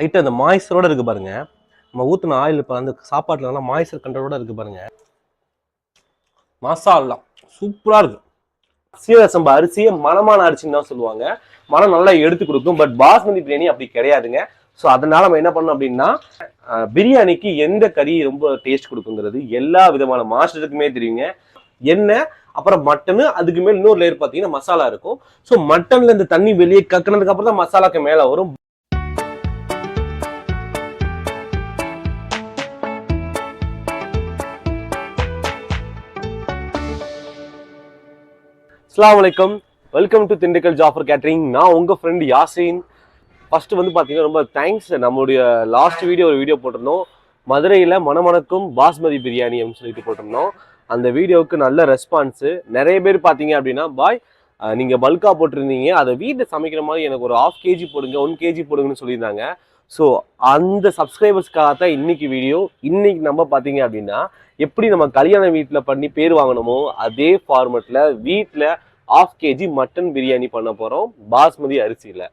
லைட்டாக அந்த மாய்ஸ்டரோடு இருக்குது பாருங்க. நம்ம ஊற்றின ஆயில் இப்போ அந்த சாப்பாட்டில் நல்லா மாய்ஸ்டர் கண்ட்ரோலோடு இருக்குது பாருங்க. மசாலா சூப்பராக இருக்கும் சீரக சம்பா அரிசியை மணமான அரிசின்னு தான் சொல்லுவாங்க. மனம் நல்லா எடுத்து கொடுக்கும். பட் பாஸ்மதி பிரியாணி அப்படி கிடையாதுங்க. ஸோ அதனால நம்ம என்ன பண்ணோம் அப்படின்னா பிரியாணிக்கு எந்த கறி ரொம்ப டேஸ்ட் கொடுக்குங்கிறது எல்லா விதமான மாஸ்டருக்குமே தெரியுங்க. எண்ணெய் அப்புறம் மட்டனு அதுக்கு மேல் இன்னொரு லேயர் பார்த்தீங்கன்னா மசாலா இருக்கும். ஸோ மட்டன்ல இந்த தண்ணி வெளியே கக்குனதுக்கு அப்புறம் தான் மசாலாக்கு மேலே வரும். அஸ்லாம் வலைக்கம் welcome to Dindigul Jaffar catering நான் உங்கள் ஃப்ரெண்ட் யாசின். ஃபர்ஸ்ட் வந்து பார்த்தீங்கன்னா ரொம்ப தேங்க்ஸ் நம்மளுடைய லாஸ்ட் வீடியோ ஒரு வீடியோ போட்டிருந்தோம். மதுரையில் மணமணக்கும் பாஸ்மதி பிரியாணி அப்படின்னு சொல்லிட்டு போட்டிருந்தோம். அந்த வீடியோவுக்கு நல்ல ரெஸ்பான்ஸு நிறைய பேர் பார்த்தீங்க அப்படின்னா பாய் நீங்கள் பல்காக போட்டிருந்தீங்க. அதை வீட்டில் சமைக்கிற மாதிரி எனக்கு ஒரு ஆஃப் கேஜி போடுங்க ஒன் கேஜி போடுங்கன்னு சொல்லியிருந்தாங்க. ஸோ அந்த சப்ஸ்கிரைபர்ஸ்க்காக தான் இன்னைக்கு வீடியோ இன்னைக்கு நம்ம பார்த்தீங்க அப்படின்னா எப்படி நம்ம கல்யாண வீட்டில் பண்ணி பேர் வாங்கணுமோ அதே ஃபார்மெட்டில் வீட்டில் ஆஃப் கேஜி மட்டன் பிரியாணி பண்ண போகிறோம் பாஸ்மதி அரிசியில்.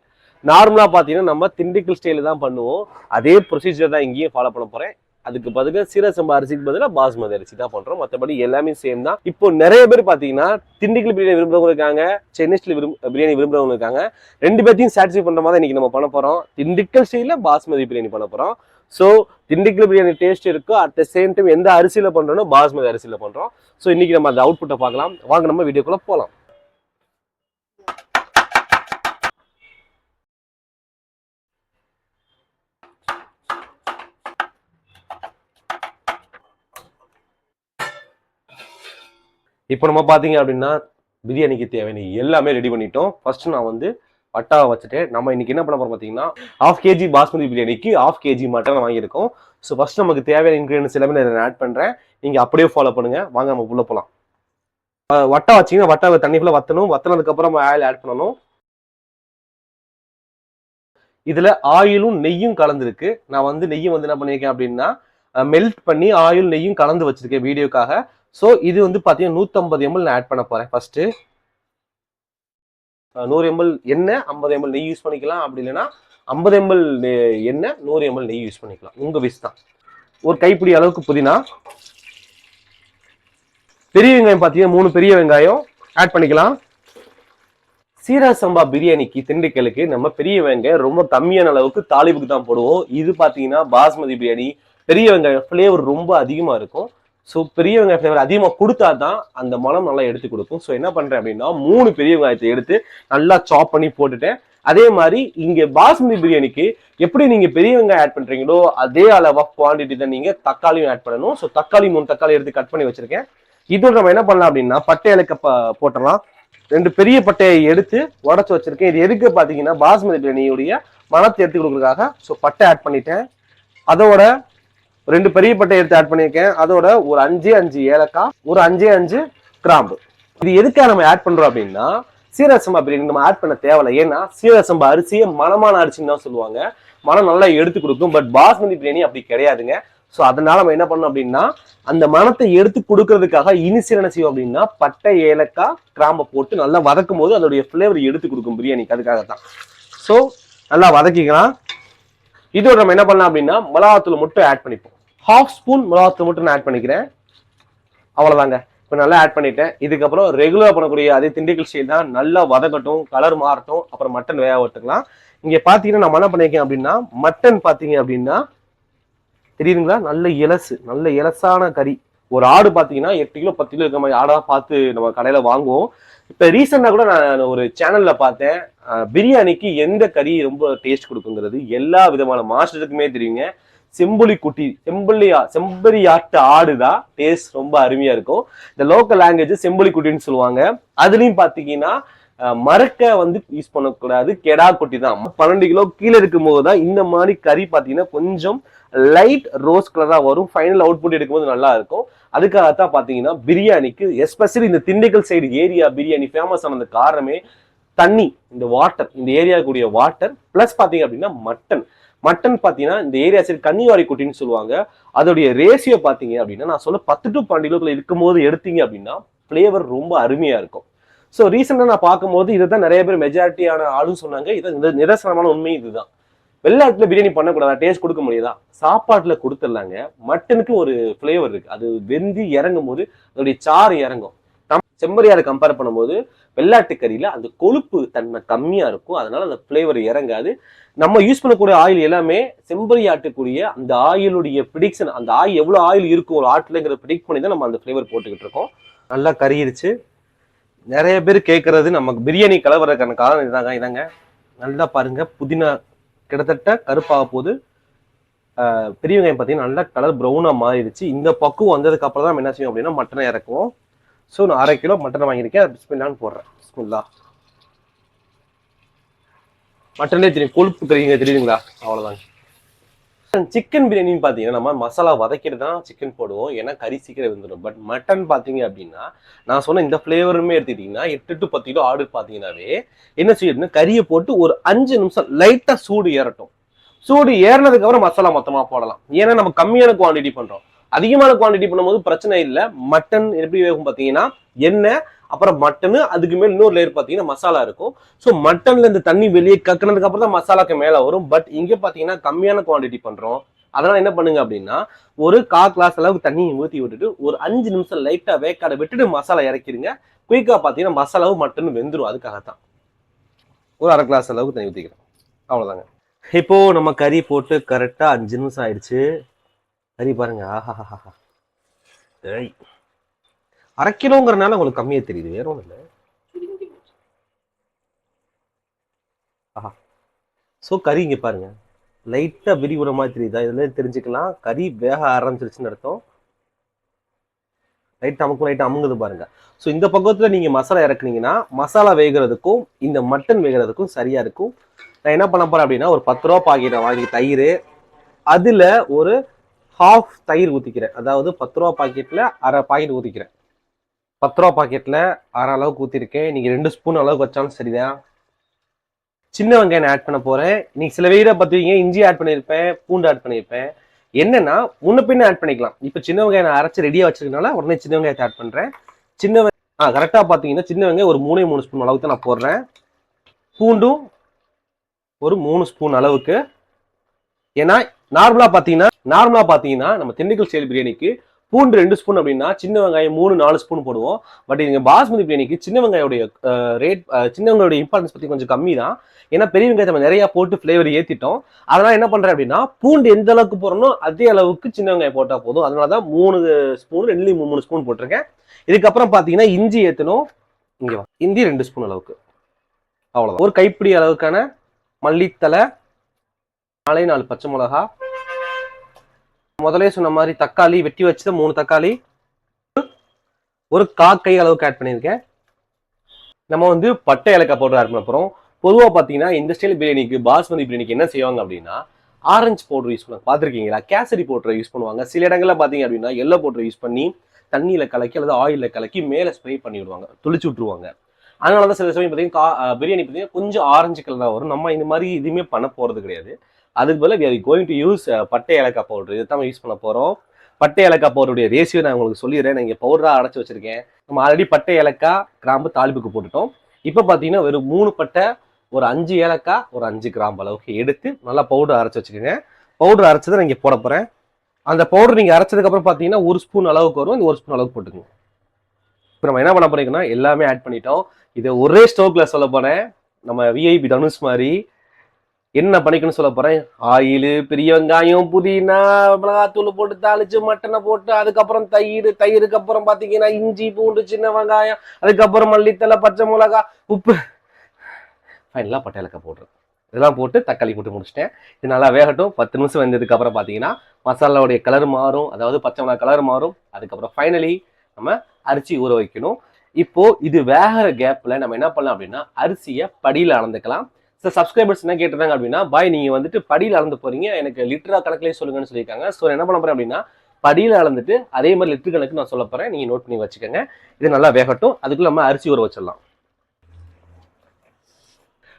நார்மலாக பார்த்தீங்கன்னா நம்ம திண்டுக்கல் ஸ்டைலில் தான் பண்ணுவோம். அதே ப்ரொசீஜர் தான் இங்கேயும் ஃபாலோ பண்ண போகிறேன் அதுக்கு பதிலாக சீரசம்பா அரிசிக்கு பதிலாக பாஸ்மதி அரிசி தான் பண்ணுறோம் மற்றபடி எல்லாமே சேம் தான். இப்போ நிறைய பேர் பார்த்தீங்கன்னா திண்டுக்கல் பிரியாணி விரும்புறவங்க இருக்காங்க சென்னை ஸ்டைல் விரும்ப பிரியாணி விரும்புறவங்க இருக்காங்க. ரெண்டு பேர்த்தையும் சாட்டிஸ்ஃபை பண்ணுற மாதிரி இன்றைக்கி நம்ம பண்ண போகிறோம் திண்டுக்கல் ஸ்டைலில் பாஸ்மதி பிரியாணி பண்ண போகிறோம் ஸோ திண்டுக்கல் பிரியாணி டேஸ்ட் இருக்கும் அட் த சேம் டைம் எந்த அரிசியில் பண்ணுறோனோ பாஸ்மதி அரிசியில் பண்ணுறோம் ஸோ இன்றைக்கி நம்ம அந்த அவுட்புட்டை பார்க்கலாம். வாங்க நம்ம வீடியோக்குள்ளே போகலாம் இப்போ நம்ம பார்த்தீங்க அப்படின்னா பிரியாணிக்கு தேவையான எல்லாமே ரெடி பண்ணிட்டோம். ஃபர்ஸ்ட் நான் வந்து பட்டாவை வச்சுட்டு நம்ம இன்னைக்கு என்ன பண்ண போறோம் பார்த்தீங்கன்னா ஆஃப் கேஜி பாஸ்மதி பிரியாணிக்கு ஆஃப் கேஜி மட்டன் வாங்கியிருக்கோம். ஸோ ஃபர்ஸ்ட் நமக்கு தேவையான இன்க்ரீடியன்ஸ் எல்லாமே நான் ஆட் பண்ணுறேன் நீங்கள் அப்படியே ஃபாலோ பண்ணுங்க. வாங்க நம்ம உள்ள போகலாம் வட்டா வச்சிங்கன்னா வட்டாவை தண்ணி ஃபுல்லாக வத்தணும். வத்தினதுக்கப்புறம் ஆயில் ஆட் பண்ணணும். இதில் ஆயிலும் நெய்யும் கலந்துருக்கு. நான் வந்து நெய்யும் வந்து என்ன பண்ணியிருக்கேன் அப்படின்னா மெல்ட் பண்ணி ஆயில் நெய்யும் கலந்து வச்சிருக்கேன் வீடியோக்காக. ஸோ இது வந்து பார்த்தீங்கன்னா நூற்றம்பது எம்எல் நான் ஆட் பண்ண போகிறேன் ஃபஸ்ட்டு நூறு எம்எல் எண்ணெய் ஐம்பது எம்எல் நெய் யூஸ் பண்ணிக்கலாம். அப்படி இல்லைன்னா ஐம்பது எம்எல் எண்ணெய் நூறு எம்எல் நெய் யூஸ் பண்ணிக்கலாம். உங்கள் விஷ் தான். ஒரு கைப்பிடி அளவுக்கு புதினா. பெரிய வெங்காயம் பார்த்தீங்கன்னா மூணு பெரிய வெங்காயம் ஆட் பண்ணிக்கலாம். சீரா சம்பா பிரியாணிக்கு திண்டுக்கலுக்கு நம்ம பெரிய வெங்காயம் ரொம்ப கம்மியான அளவுக்கு தாளிப்புக்கு தான் போடுவோம். இது பார்த்தீங்கன்னா பாஸ்மதி பிரியாணி. பெரிய வெங்காயம் ஃப்ளேவர் ரொம்ப அதிகமாக இருக்கும். ஸோ பெரிய வெங்காய ஃப்ளேவர் அதிகமாக கொடுத்தா தான் அந்த மனம் நல்லா எடுத்து கொடுக்கும். ஸோ என்ன பண்ணுறேன் அப்படின்னா மூணு பெரிய வெங்காயத்தை எடுத்து நல்லா சாப் பண்ணி போட்டுட்டேன். அதே மாதிரி இங்கே பாஸ்மதி பிரியாணிக்கு எப்படி நீங்கள் பெரிய வெங்காயம் ஆட் பண்ணுறீங்களோ அதே அளவு ஆஃப் குவான்டிட்டி தான் நீங்கள் தக்காளியும் ஆட் பண்ணணும். ஸோ தக்காளி மூணு தக்காளி எடுத்து கட் பண்ணி வச்சுருக்கேன். இதோட நம்ம என்ன பண்ணலாம் அப்படின்னா பட்டை இலக்க போட்டலாம் போட்டுடலாம். ரெண்டு பெரிய பட்டையை எடுத்து உடச்சி வச்சிருக்கேன். இது எதுக்கு பார்த்தீங்கன்னா பாஸ்மதி பிரியாணியுடைய மனத்தை எடுத்து கொடுக்குறதுக்காக. ஸோ பட்டை ஆட் பண்ணிட்டேன். அதோட ரெண்டு பெரிய பட்டை எடுத்து ஆட் பண்ணியிருக்கேன். அதோட ஒரு அஞ்சு அஞ்சு ஏலக்காய் ஒரு அஞ்சு அஞ்சு கிராம்பு. இது எதுக்காக நம்ம ஆட் பண்றோம் அப்படின்னா சீரகசம்பா பிரியாணி நம்ம ஆட் பண்ண தேவையில்ல. ஏன்னா சீரசம்பா அரிசியை மனமான அரிசின்னு தான் சொல்லுவாங்க. மனம் நல்லா எடுத்து கொடுக்கும். பட் பாஸ்மதி பிரியாணி அப்படி கிடையாதுங்க. ஸோ அதனால நம்ம என்ன பண்ணோம் அப்படின்னா அந்த மனத்தை எடுத்து கொடுக்கறதுக்காக இனிசியல் என்ன செய்வோம் அப்படின்னா பட்டை ஏலக்காய் கிராம்பை போட்டு நல்லா வதக்கும் போது அதோடைய ஃப்ளேவர் எடுத்து கொடுக்கும் பிரியாணிக்கு. அதுக்காக தான் ஸோ நல்லா வதக்கிக்கலாம். இதோட நம்ம என்ன பண்ணலாம் அப்படின்னா மிளகாத்தூள் மட்டும் ஆட் பண்ணிப்போம். ஹாஃப் ஸ்பூன் மிளகாத்தூள் மட்டும் நான் ஆட் பண்ணிக்கிறேன். அவ்வளோதாங்க இப்போ நல்லா ஆட் பண்ணிட்டேன். இதுக்கப்புறம் ரெகுலராக பண்ணக்கூடிய அதே திண்டுக்கல் ஸ்டைல் தான் நல்லா வதக்கட்டும் கலர் மாறட்டும் அப்புறம் மட்டன் வேக விட்டுக்கலாம் இங்கே பார்த்தீங்கன்னா நான் என்ன பண்ணியிருக்கேன் அப்படின்னா மட்டன் பார்த்தீங்க அப்படின்னா தெரியுதுங்களா? நல்ல இலசு நல்ல இலசான கறி. ஒரு ஆடு பார்த்தீங்கன்னா எட்டு கிலோ பத்து கிலோ இருக்க மாதிரி ஆடாக பார்த்து நம்ம கடையில் வாங்குவோம். இப்போ ரீசெண்டாக கூட நான் ஒரு சேனலில் பார்த்தேன். பிரியாணிக்கு எந்த கறி ரொம்ப டேஸ்ட் கொடுக்குங்கிறது எல்லா விதமான மாஸ்டருக்குமே தெரியுங்க. செம்புலி குட்டி செம்புலியா செம்பரியாட்டு ஆடு தான் டேஸ்ட் ரொம்ப அருமையா இருக்கும். இந்த லோக்கல் லாங்குவேஜ் செம்புலி குட்டின்னு சொல்லுவாங்க. அதுலயும் பாத்தீங்கன்னா மறக்க மரக்க வந்து யூஸ் பண்ணக்கூடாது. கெடா குட்டி தான். பன்னெண்டு கிலோ கீழே இருக்கும்போது தான் இந்த மாதிரி கறி பாத்தீங்கன்னா கொஞ்சம் லைட் ரோஸ் கலரா வரும். ஃபைனல் அவுட்புட் எடுக்கும்போது நல்லா இருக்கும். அதுக்காகத்தான் பாத்தீங்கன்னா பிரியாணிக்கு எஸ்பெஷலி இந்த Dindigul side area biryani famous ஆனது காரணமே தண்ணி இந்த வாட்டர் இந்த ஏரியா கூடிய வாட்டர் பிளஸ் பாத்தீங்க அப்படின்னா மட்டன் மட்டன் பார்த்தீங்கன்னா இந்த ஏரியா சைடு கன்னிவாரி குட்டின்னு சொல்லுவாங்க. அதோடைய ரேஷியோ பார்த்தீங்க அப்படின்னா நான் சொல்ல பத்து டு பன்னெண்டு கிலோக்குள்ள இருக்கும்போது எடுத்தீங்க அப்படின்னா ஃப்ளேவர் ரொம்ப அருமையா இருக்கும். ஸோ ரீசெண்டாக நான் பார்க்கும்போது இதை தான் நிறைய பேர் மெஜாரிட்டியான ஆளும் சொன்னாங்க. இதை இந்த நிதர்சனமான உண்மை இதுதான். வெள்ளாட்டில் பிரியாணி பண்ணக்கூடாது? டேஸ்ட் கொடுக்க முடியுதா? சாப்பாட்டில் கொடுத்துடலாங்க. மட்டனுக்கு ஒரு ஃப்ளேவர் இருக்கு. அது வெந்து இறங்கும் போது அதோடைய சாறு இறங்கும். நம் செம்மறியாரை கம்பேர் பண்ணும்போது வெள்ளாட்டு கறியில் அந்த கொழுப்பு தன்மை கம்மியாக இருக்கும். அதனால அந்த ஃப்ளேவர் இறங்காது. நம்ம யூஸ் பண்ணக்கூடிய ஆயில் எல்லாமே செம்பரி ஆட்டுக்கூடிய அந்த ஆயிலுடைய ப்ரிடிக்ஷன் அந்த ஆயில் எவ்வளோ ஆயில் இருக்கும் ஒரு ஆட்டில்ங்கிற ப்ரிடிக்ட் பண்ணி தான் நம்ம அந்த ஃப்ளேவர் போட்டுக்கிட்டு இருக்கோம். நல்லா கறியிருச்சு நிறைய பேர் கேட்குறது நமக்கு பிரியாணி கலவரக்கான காரணம் இதாங்க இதாங்க. நல்லா பாருங்கள் புதினா கிட்டத்தட்ட கருப்பாக போகுது. பெரிய வெங்காயம் பார்த்தீங்கன்னா நல்லா கலர் ப்ரௌனாக மாறிடுச்சு. இந்த பக்குவம் வந்ததுக்கு அப்புறம் தான் நம்ம என்ன செய்யும் அப்படின்னா மட்டனை இறக்குவோம். ஸோ நான் அரை கிலோ மட்டன் வாங்கியிருக்கேன். பிஸ்மில்லான்னு போடுறேன். பிஸ்மில்லா. மட்டனே தெரியும். கொழுப்பு தெரியுங்க தெரியுதுங்களா? அவ்வளோதாங்க சிக்கன் பிரியாணின்னு பார்த்தீங்கன்னா நம்ம மசாலா வதக்கிட்டு தான் சிக்கன் போடுவோம். ஏன்னா கறி சீக்கிரம் வந்துடும். பட் மட்டன் பார்த்தீங்க அப்படின்னா நான் சொன்ன இந்த ஃப்ளேவருமே எடுத்துக்கிட்டிங்கன்னா எட்டு டு பத்து கிலோ ஆடு பார்த்தீங்கன்னாவே என்ன செய்யணும்னா கறியை போட்டு ஒரு அஞ்சு நிமிஷம் லைட்டாக சூடு ஏறட்டும். சூடு ஏறினதுக்கப்புறம் மசாலா மொத்தமாக போடலாம். ஏன்னா நம்ம கம்மியான குவாண்டிட்டி பண்ணுறோம் அதிகமான குவாண்டிட்டி பண்ணும்போது பிரச்சனை இல்லை. மட்டன் எப்படி வேகும் பார்த்தீங்கன்னா எண்ணெய் அப்புறம் மட்டனு அதுக்கு மேல் இன்னொரு லேயர் பார்த்தீங்கன்னா மசாலா இருக்கும். ஸோ மட்டன்ல இந்த தண்ணி வெளியே கக்குனதுக்கு அப்புறம் தான் மசாலாக்கு மேலே வரும். பட் இங்கே பார்த்தீங்கன்னா கம்மியான குவாண்டிட்டி பண்ணுறோம் அதனால என்ன பண்ணுங்க அப்படின்னா ஒரு கா கிளாஸ் அளவுக்கு தண்ணியை ஊற்றி விட்டுட்டு ஒரு அஞ்சு நிமிஷம் லைட்டாக வேக்காடை விட்டுட்டு மசாலா இறக்கிடுங்க. குயிக்காக பார்த்தீங்கன்னா மசாலாவும் மட்டன் வெந்துடும் அதுக்காகத்தான். ஒரு அரை கிளாஸ் அளவுக்கு தண்ணி ஊற்றிக்கிறேன் அவ்வளோதாங்க இப்போது நம்ம கறி போட்டு கரெக்டாக அஞ்சு நிமிஷம் ஆயிடுச்சு. கறி பாருங்க. ஆஹா ஏய். அரை கிலோங்கிறனால உங்களுக்கு கம்மியா தெரியுது. வேற ஒன்றும் இல்லை. ஆஹா. ஸோ கறி இங்கே பாருங்க. லைட்டாக விரிவுற மாதிரி தெரியுதா? இதுல தெரிஞ்சுக்கலாம். கறி வேக ஆரம்பிச்சிருச்சுன்னு அர்த்தம். லைட் அமுக்கும் லைட் அமுங்குது பாருங்க. ஸோ இந்த பக்கத்தில் நீங்க மசாலா இறக்குனீங்கன்னா மசாலா வேகிறதுக்கும் இந்த மட்டன் வேகிறதுக்கும் சரியா இருக்கும். நான் என்ன பண்ண போறேன் அப்படின்னா ஒரு பத்து ரூபா பாக்கெட்டை வாங்கி தயிர். அதுல ஒரு ஹாஃப் தயிர் ஊற்றிக்கிறேன் அதாவது பத்து ரூபா பாக்கெட்டில் அரை பாக்கெட் ஊற்றிக்கிறேன் பத்து ரூபா பாக்கெட்டில் அரை அளவுக்கு ஊற்றிருக்கேன் நீங்கள் ரெண்டு ஸ்பூன் அளவுக்கு வச்சாலும் சரிதான் சின்ன வெங்காயம் ஆட் பண்ண போகிறேன் நீங்கள் சில வீரை பார்த்துருக்கீங்க இஞ்சி ஆட் பண்ணியிருப்பேன் பூண்டு ஆட் பண்ணியிருப்பேன் என்னன்னா முன்ன பின்ன ஆட் பண்ணிக்கலாம். இப்போ சின்ன வெங்காயம் நான் அரைச்சி ரெடியாக வச்சிருக்கனால உடனே சின்ன வெங்காயத்தை ஆட் பண்ணுறேன் சின்ன வெ- ஆ கரெக்டாக பார்த்தீங்கன்னா சின்ன வெங்காயம் ஒரு மூணே மூணு ஸ்பூன் அளவுக்கு தான் நான் போடுறேன். பூண்டும் ஒரு மூணு ஸ்பூன் அளவுக்கு ஏன்னா நார்மலாக பார்த்தீங்கன்னா நார்மலாக பார்த்தீங்கன்னா நம்ம திண்டுக்கல் ஸ்டைல் பிரியாணிக்கு பூண்டு ரெண்டு ஸ்பூன் அப்படின்னா சின்ன வெங்காயம் மூணு நாலு ஸ்பூன் போடுவோம். பட் இங்க பாஸ்மதி பிரியாணிக்கு சின்ன வெங்காயோடைய ரேட் சின்ன வெங்காயோட இம்பார்ட்டன்ஸ் பத்தி கொஞ்சம் கம்மி தான் ஏன்னா பெரிய வெங்காயத்தை நம்ம நிறைய போட்டு ஃப்ளேவர் ஏத்திட்டோம். அதனால என்ன பண்றேன் அப்படின்னா பூண்டு எந்த அளவுக்கு போறனோ அதே அளவுக்கு சின்ன வெங்காயம் போட்டா போதும். அதனால தான் மூணு ஸ்பூன் ரெண்டுலேயும் மூணு மூணு ஸ்பூன் போட்டிருக்கேன். இதுக்கப்புறம் பாத்தீங்கன்னா இஞ்சி ஏத்தணும். இங்க இஞ்சி ரெண்டு ஸ்பூன் அளவுக்கு. அவ்வளவுதான். ஒரு கைப்பிடி அளவுக்கான மல்லித்தலை நாலே நாலு பச்சை மிளகா. முதலே சொன்ன மாதிரி தக்காளி வெட்டி வச்சது மூணு தக்காளி. ஒரு காக்கை அளவுக்கு ஆட் பண்ணியிருக்கேன். நம்ம வந்து பட்டை ஏலக்காய் பவுடர் ஆட் பண்ண போகிறோம் பொதுவாக பார்த்தீங்கன்னா இந்த ஸ்டைல் பிரியாணிக்கு பாஸ்மதி பிரியாணிக்கு என்ன செய்வாங்க அப்படின்னா ஆரஞ்சு பவுடர் யூஸ் பண்ணுவாங்க பார்த்துருக்கீங்களா கேசரி பவுடர் யூஸ் பண்ணுவாங்க. சில இடங்களில் பார்த்தீங்க அப்படின்னா எல்லோ பவுடர் யூஸ் பண்ணி தண்ணியில் கலக்கி அல்லது ஆயிலில் கலக்கி மேலே ஸ்ப்ரே பண்ணி விடுவாங்க. துளிச்சு விட்டுருவாங்க. அதனால தான் சில சமயம் பார்த்தீங்கன்னா பிரியாணி பார்த்தீங்கன்னா கொஞ்சம் ஆரஞ்சு கலராக வரும். நம்ம இந்த மாதிரி எதுவுமே பண்ண போகிறது கிடையாது. அதுக்கு பதிலாக we are going to use பட்டை ஏலக்காய் பவுடர் இதை தான் யூஸ் பண்ண போகிறோம் பட்டை ஏலக்காய் பவுடருடைய ரேஷியோ நான் உங்களுக்கு சொல்லிடுறேன். நான் இங்கே பவுடராக அடைச்சி வச்சிருக்கேன். நம்ம ஆல்ரெடி பட்டை ஏலக்காய் கிராம்பு தாளிப்புக்கு போட்டுட்டோம். இப்போ பார்த்தீங்கன்னா வெறும் மூணு பட்டை ஒரு அஞ்சு ஏலக்காய் ஒரு அஞ்சு கிராம்பு அளவுக்கு எடுத்து நல்லா பவுடர் அரைச்சி வச்சுக்கோங்க. பவுடர் அரைச்சதை நான் இங்கே போட போகிறேன் அந்த பவுடர் நீங்கள் அரைச்சதுக்கப்புறம் பார்த்தீங்கன்னா ஒரு ஸ்பூன் அளவுக்கு வரும். இந்த ஒரு ஸ்பூன் அளவுக்கு போட்டுக்கோங்க. இப்போ நம்ம என்ன பண்ண போறீங்கன்னா எல்லாமே ஆட் பண்ணிட்டோம். இதை ஒரே ஸ்டோக்கில் சொல்ல போனேன் நம்ம விஐபி தனுஷ் மாதிரி என்ன பண்ணிக்கணும்னு சொல்ல போறேன்? ஆயில் பெரிய வெங்காயம் புதினா மிளகாத்தூள் போட்டு தாளிச்சு மட்டனை போட்டு அதுக்கப்புறம் தயிர் தயிருக்கு அப்புறம் பாத்தீங்கன்னா இஞ்சி பூண்டு சின்ன வெங்காயம் அதுக்கப்புறம் மல்லித்தலை பச்சை மிளகா உப்பு. ஃபைனலாக பட்டை போடுறேன். இதெல்லாம் போட்டு தக்காளி போட்டு முடிச்சிட்டேன். இது நல்லா வேகட்டும். பத்து நிமிஷம் வந்ததுக்கு அப்புறம் பார்த்தீங்கன்னா மசாலாவுடைய கலர் மாறும். அதாவது பச்சை மிளகா கலர் மாறும். அதுக்கப்புறம் ஃபைனலி நம்ம அரிசி ஊற வைக்கணும். இப்போ இது வேகிற கேப்ல நம்ம என்ன பண்ணலாம் அப்படின்னா அரிசியை படியில் அளந்துக்கலாம். ஸோ சப்ஸ்கிரைபர்ஸ் என்ன கேட்டிருந்தாங்க அப்படின்னா பாய் நீங்க வந்துட்டு படியில் அளந்து போறீங்க. எனக்கு லிட்டரா கணக்குலேயே சொல்லுங்கன்னு சொல்லியிருக்காங்க. ஸோ என்ன பண்ண போறேன் அப்படின்னா படியில் அளந்துட்டு அதே மாதிரி லிட்டர் கணக்கு நான் சொல்ல போறேன். நீங்க நோட் பண்ணி வச்சுக்கோங்க. இது நல்லா வேகட்டும். அதுக்குள்ள நம்ம அரிசி ஊற வச்சிடலாம்.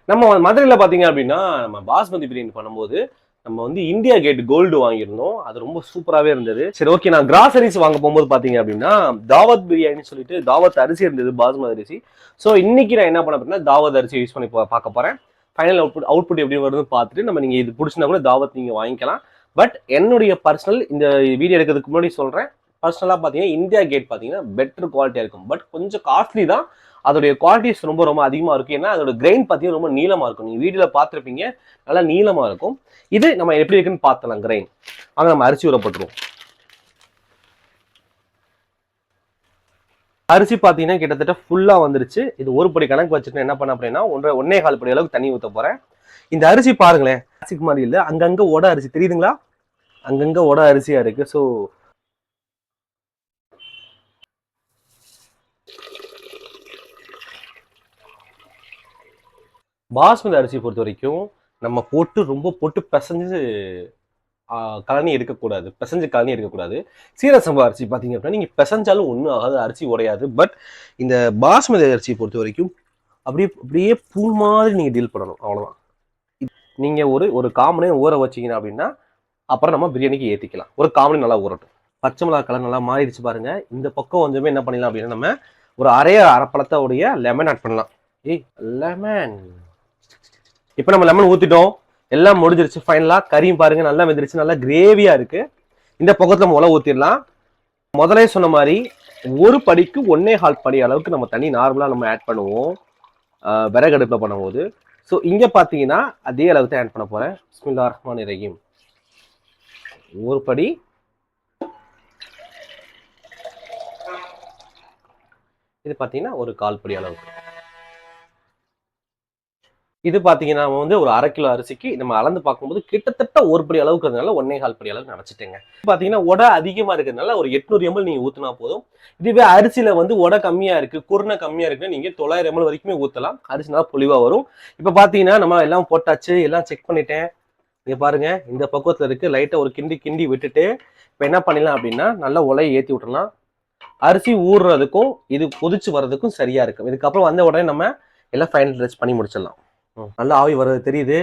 நம்ம மதுரையில் பார்த்தீங்க அப்படின்னா நம்ம பாஸ்மதி பிரியாணி பண்ணும்போது நம்ம வந்து இந்தியா கேட் கோல்டு வாங்கியிருந்தோம். அது ரொம்ப சூப்பராகவே இருந்தது. சரி ஓகே நான் கிராசரிஸ் வாங்க போகும்போது பார்த்தீங்க அப்படின்னா தாவத் பிரியாணின்னு சொல்லிட்டு தாவத் அரிசி இருந்தது பாஸ்மதி அரிசி. ஸோ இன்னைக்கு நான் என்ன பண்ண அப்படின்னா தாவத் அரிசி யூஸ் பண்ணி பார்க்க போகிறேன் ஃபைனல் அவுட்புட் அவுட்புட் எப்படி வருதுன்னு பார்த்துட்டு நம்ம நீங்கள் இது பிடிச்சினா கூட தாவத் நீங்கள் வாங்கிக்கலாம். பட் என்னுடைய பர்சனல் இந்த வீடியோ எடுக்கிறதுக்கு முன்னாடி சொல்கிறேன் பர்சனலாக பார்த்தீங்கன்னா இந்தியா கேட் பார்த்தீங்கன்னா பெட்டர் குவாலிட்டியாக இருக்கும். பட் கொஞ்சம் காஸ்ட்லி தான். அதோடைய குவாலிட்டிஸ் ரொம்ப ரொம்ப அதிகமாக இருக்கும் ஏன்னா அதோட கிரெயின் பார்த்தீங்கன்னா ரொம்ப நீளமாக இருக்கும். நீங்கள் வீடியோவில் பார்த்துருப்பீங்க. நல்லா நீளமாக இருக்கும். இது நம்ம எப்படி இருக்குன்னு பார்த்தலாம் கிரெயின் அங்கே நம்ம அரிசி ஊறப்பட்டுருவோம் அரிசி பார்த்தீங்கன்னா கிட்டத்தட்ட ஃபுல்லாக வந்துருச்சு. இது ஒரு படி கணக்கு வச்சுட்டு என்ன பண்ண அப்படின்னா ஒன்றரை ஒன்னே கால் படி அளவுக்கு தண்ணி ஊற்ற போகிறேன் இந்த அரிசி பாருங்களேன். அரிசிக்கு மாதிரி இல்லை அங்கங்கே ஒட அரிசி தெரியுதுங்களா? அங்கங்கே ஒட அரிசியாக இருக்குது ஸோ பாஸ்மதி அரிசி பொறுத்த வரைக்கும் நம்ம போட்டு ரொம்ப போட்டு பிசைஞ்சு கலனி எடுக்கக்கூடாது. பிசைஞ்சு கழனி எடுக்கக்கூடாது. சீரக சம்பா அரிசி பார்த்தீங்க அப்படின்னா நீங்கள் பிசைஞ்சாலும் ஒன்றும் ஆகாது அரிசி உடையாது. பட் இந்த பாஸ்மதி அரிசி பொறுத்த வரைக்கும் அப்படியே அப்படியே பூ மாதிரி நீங்கள் டீல் பண்ணணும். அவ்வளோதான் நீங்கள் ஒரு ஒரு காமனே ஊற வச்சீங்கன்னா அப்படின்னா அப்புறம் நம்ம பிரியாணிக்கு ஏற்றிக்கலாம் ஒரு காமனே நல்லா ஊறட்டும். பச்சை மிளகா கலர் நல்லா மாறிடுச்சு பாருங்க. இந்த பக்கம் கொஞ்சமே என்ன பண்ணலாம் அப்படின்னா நம்ம ஒரு அரைய அரைப்பழத்தோடைய லெமன் ஆட் பண்ணலாம். ஏய் லெமன் இப்போ நம்ம லெமன் ஊற்றிட்டோம் எல்லாம் முடிஞ்சிருச்சு. ஃபைனலாக கறியும் பாருங்க நல்லா வெந்துருச்சு. நல்லா கிரேவியாக இருக்கு. இந்த பக்கத்தில் முளை ஊற்றிடலாம் முதலே சொன்ன மாதிரி ஒரு படிக்கு ஒன்னே ஹால் படி அளவுக்கு நம்ம தண்ணி நார்மலாக நம்ம ஆட் பண்ணுவோம். ஆஹ் விறகடுப்பில் பண்ணும்போது. ஸோ இங்கே பார்த்தீங்கன்னா அதே அளவுக்கு தான் ஆட் பண்ண போகிறேன் பிஸ்மில்லா ரஹ்மான் இறையும் ஒரு படி. இது பார்த்தீங்கன்னா ஒரு கால் படி அளவுக்கு. இது பார்த்தீங்கன்னா நம்ம வந்து ஒரு அரை கிலோ அரிசிக்கு நம்ம அளந்து பார்க்கும்போது கிட்டத்தட்ட ஒரு படி அளவுக்கு இருக்கிறதுனால ஒன்னே கால் படி அளவுக்கு நினச்சிட்டேங்க. பார்த்தீங்கன்னா உடை அதிகமாக இருக்கிறதுனால ஒரு எட்நூறு எம்எல் நீங்கள் ஊற்றினா போதும். இதுவே அரிசியில் வந்து உடை கம்மியாக இருக்குது குருணை கம்மியாக இருக்குன்னா நீங்கள் தொள்ளாயிரம் எம்எல் வரைக்குமே ஊற்றலாம் அரிசி நல்லா பொலிவாக வரும். இப்போ பார்த்தீங்கன்னா நம்ம எல்லாம் போட்டாச்சு எல்லாம் செக் பண்ணிட்டேன். இங்கே பாருங்க இந்த பக்குவத்தில் இருக்குது லைட்டாக ஒரு கிண்டி கிண்டி விட்டுட்டு இப்போ என்ன பண்ணிடலாம் அப்படின்னா நல்லா உலையை ஏற்றி விட்டுலாம் அரிசி ஊறுறதுக்கும் இது கொதிச்சு வர்றதுக்கும் சரியாக இருக்கும். இதுக்கப்புறம் வந்த உடனே நம்ம எல்லாம் ஃபைனல் ட்ரெஸ் பண்ணி முடிச்சிடலாம். நல்லா ஆவி வர்றது தெரியுது.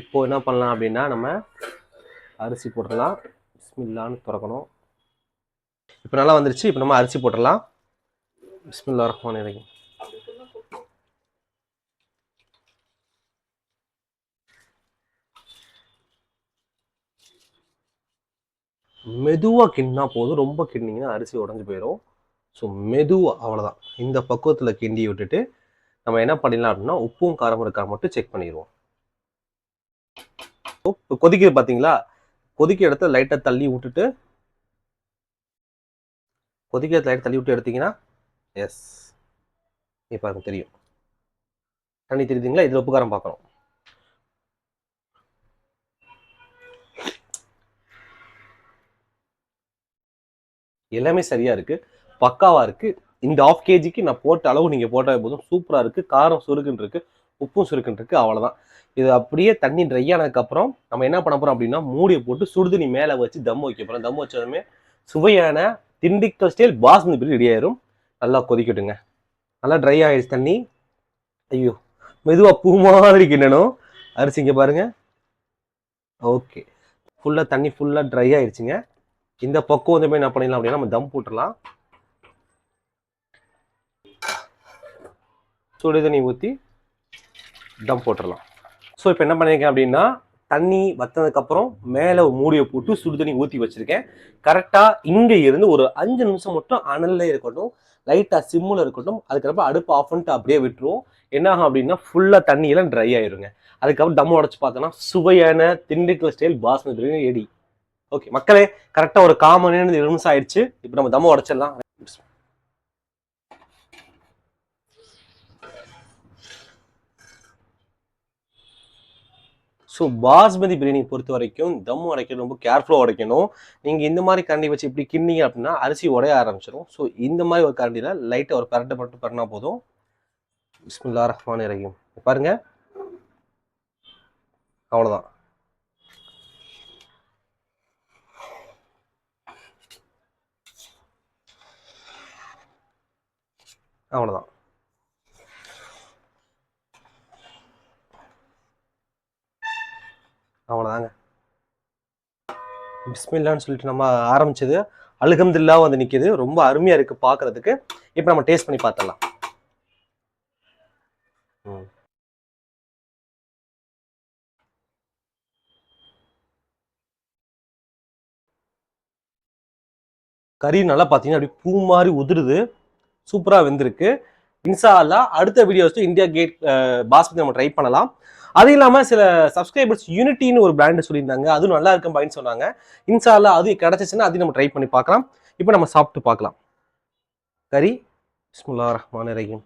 இப்போ என்ன பண்ணலாம் அப்படின்னா நம்ம அரிசி போட்டுடலாம். பிஸ்மில்லான்னு திறக்கணும். இப்போ நல்லா வந்துருச்சு. இப்போ நம்ம அரிசி போட்டுடலாம். பிஸ்மில்லா ரஹ்மான் இறங்கி மெதுவாக கிண்டினா போதும். ரொம்ப கிண்டிங்கன்னா அரிசி உடஞ்சி போயிடும் ஸோ மெதுவாக அவ்வளோதான் இந்த பக்குவத்தில் கிண்டி விட்டுட்டு நம்ம என்ன பண்ணிடலாம் அப்படின்னா உப்பும் காரமும் இருக்கா மட்டும் செக் பண்ணிடுவோம். இப்போ கொதிக்குது பார்த்தீங்களா கொதிக்க இடத்த லைட்டாக தள்ளி விட்டுட்டு கொதிக்க லைட்டாக தள்ளி விட்டு எடுத்தீங்கன்னா எஸ் இப்போ எனக்கு தெரியும். தண்ணி தெரியுதுங்களா? இதில் உப்பு காரம் பார்க்கணும். எல்லாமே சரியா இருக்கு. பக்காவா இருக்கு. இந்த ஆஃப் கேஜிக்கு நான் போட்ட அளவு நீங்கள் போட்டால் போதும். சூப்பராக இருக்குது காரம் சுருக்குன்னு இருக்குது உப்பும் சுருக்குன்னு இருக்கு அவ்வளவுதான். இது அப்படியே தண்ணி ட்ரை ஆனதுக்கப்புறம் நம்ம என்ன பண்ண போகிறோம் அப்படின்னா மூடியை போட்டு சுடுதண்ணி மேலே வச்சு தம் வைக்க போகிறோம் தம் வச்சதுமே சுவையான திண்டுக்கல் ஸ்டைல் பாஸ்மதி பிரியாணி ரெடி ஆயிரும். நல்லா கொதிக்கட்டுங்க. நல்லா ட்ரை ஆகிடுச்சு தண்ணி. ஐயோ மெதுவாக பூ மாதிரி கிண்டணும் அரிசி இங்க பாருங்க. ஓகே. ஃபுல்லாக தண்ணி ஃபுல்லாக ட்ரை ஆயிடுச்சுங்க. இந்த பக்கம் வந்து போய் என்ன பண்ணிடலாம் அப்படின்னா நம்ம தம் போட்டுடலாம். சுடு தண்ணி ஊற்றி தம் போட்டுடலாம் ஸோ இப்போ என்ன பண்ணியிருக்கேன் அப்படின்னா தண்ணி வத்ததுக்கப்புறம் மேலே ஒரு மூடியை போட்டு சுடு தண்ணி ஊற்றி வச்சுருக்கேன் கரெக்டாக இங்கே இருந்து ஒரு அஞ்சு நிமிஷம் மட்டும் அனல்ல இருக்கட்டும் லைட்டாக சிம்மில் இருக்கட்டும் அதுக்கப்புறம் அடுப்பு ஆஃப் பண்ணிட்டு அப்படியே விட்டுருவோம். என்ன ஆகும் அப்படின்னா ஃபுல்லாக தண்ணியெல்லாம் ட்ரை ஆயிருங்க. அதுக்கப்புறம் தம் உடச்சு பார்த்தோன்னா சுவையான Dindigul style basmati biryani eddy okay மக்களே கரெக்டாக ஒரு காமன் நிமிஷம் ஆயிடுச்சு. இப்போ நம்ம தம்ம உடச்சிடலாம். ஸோ பாஸ்மதி பிரியாணி பொறுத்த வரைக்கும் தம் உடைக்கணும் ரொம்ப கேர்ஃபுல்லாக உடைக்கணும். நீங்கள் இந்த மாதிரி கரண்டி வச்சு இப்படி கிண்டிங்க அப்படின்னா அரிசி உடைய ஆரம்பிச்சிடும் ஸோ இந்த மாதிரி ஒரு கரண்டியில் லைட்டாக ஒரு பரட்டை மட்டும் பண்ணால் போதும். பிஸ்மில்லா ரஹ்மான் ரஹீம். பாருங்க. அவ்வளோதான் அவ்வளோதான் அவ்வளோதாங்க பிஸ்மில்லான்னு சொல்லிட்டு நம்ம ஆரம்பிச்சது அழுகம்தில்லா வந்து நிற்கிது ரொம்ப அருமையாக இருக்குது பார்க்குறதுக்கு இப்போ நம்ம டேஸ்ட் பண்ணி பார்த்துடலாம் கறி நல்லா பார்த்தீங்கன்னா அப்படி பூ மாதிரி உதிருது. சூப்பராக வெந்திருக்கு. இன்சாலா அடுத்த வீடியோஸ் இந்தியா கேட் பாஸ்மதி நம்ம ட்ரை பண்ணலாம். அது இல்லாமல் சில சப்ஸ்கிரைபர்ஸ் யூனிட்டின்னு ஒரு பிராண்டு சொல்லியிருந்தாங்க. அதுவும் நல்லா இருக்கும் பாயின்னு சொன்னாங்க. இன்ஷா அது கிடச்சிச்சுன்னா அதையும் நம்ம ட்ரை பண்ணி பார்க்கலாம். இப்போ நம்ம சாப்பிட்டு பார்க்கலாம். கறி. பிஸ்முல்லா ரஹ்மான் ரஹீம்.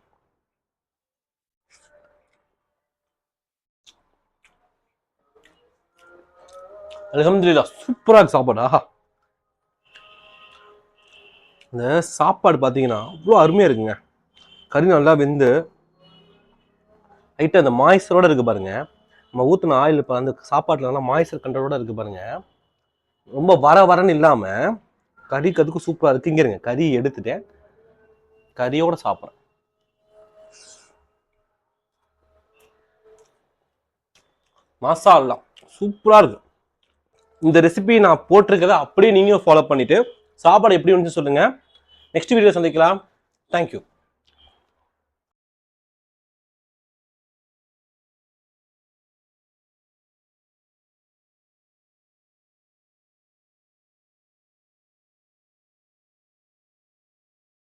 அலமதுல்லா சூப்பராக இருக்கு சாப்பாடு. ஆஹா. இந்த சாப்பாடு பார்த்தீங்கன்னா அவ்வளோ அருமையாக இருக்குங்க. கறி நல்லா வெந்து லைட்டாக அந்த மாய்ஸ்டரோடு இருக்கு பாருங்க. நம்ம ஊற்றின ஆயில் இப்போ அந்த சாப்பாட்டில் மாய்ஸ்டர் கண்ட்ரோலோடு இருக்குது இருக்கு பாருங்க. ரொம்ப வர வரன்னு இல்லாமல் கறி கதுக்கு சூப்பராக இருக்கு. இங்கே இருங்க. கறி எடுத்துட்டேன். கறியோடு சாப்பிட்றேன். மசாலாம் சூப்பராக இருக்கு. இந்த ரெசிபி நான் போட்டிருக்கிறத அப்படியே நீங்களும் ஃபாலோ பண்ணிவிட்டு சாப்பாடு எப்படி வந்துச்சு சொல்லுங்கள் நெக்ஸ்ட் வீடியோ சந்திக்கலாம். தேங்க்யூ